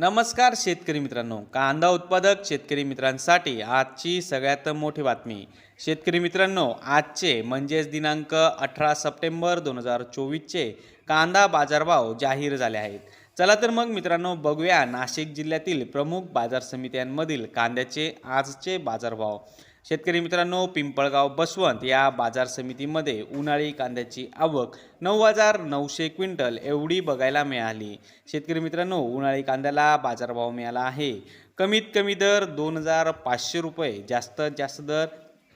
नमस्कार शेतकरी मित्रांनो. कांदा उत्पादक शेतकरी मित्रांसाठी आजची सगळ्यात मोठी बातमी. शेतकरी मित्रांनो आजचे म्हणजेच दिनांक अठरा सप्टेंबर दोन हजार चोवीसचे कांदा बाजारभाव जाहीर झाले आहेत. चला तर मग मित्रांनो बघूया नाशिक जिल्ह्यातील प्रमुख बाजार समित्यांमधील कांद्याचे आजचे बाजारभाव. शेतकरी मित्रांनो पिंपळगाव बसवंत या बाजार समितीमध्ये उन्हाळी कांद्याची आवक नऊ हजार नऊशे क्विंटल एवढी बघायला मिळाली. शेतकरी मित्रांनो उन्हाळी कांद्याला बाजारभाव मिळाला आहे. कमीत कमी दर दोन हजार पाचशे रुपये जास्त जास्त दर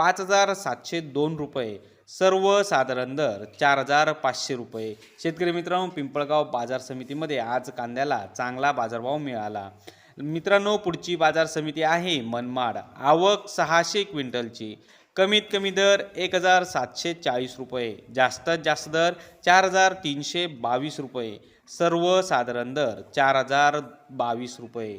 पाच हजार सातशे दोन रुपये. सर्वसाधारण दर चार हजार पाचशे रुपये. शेतकरी मित्रांनो पिंपळगाव बाजार समितीमध्ये आज कांद्याला चांगला बाजारभाव मिळाला. मित्रांनो पुढची बाजार समिती आहे मनमाड. आवक सहाशे क्विंटलची. कमीत कमी दर एक हजार सातशे चाळीस रुपये. जास्तीत जास्त दर चार हजार तीनशे बावीस रुपये. सर्वसाधारण दर चार हजार बावीस रुपये.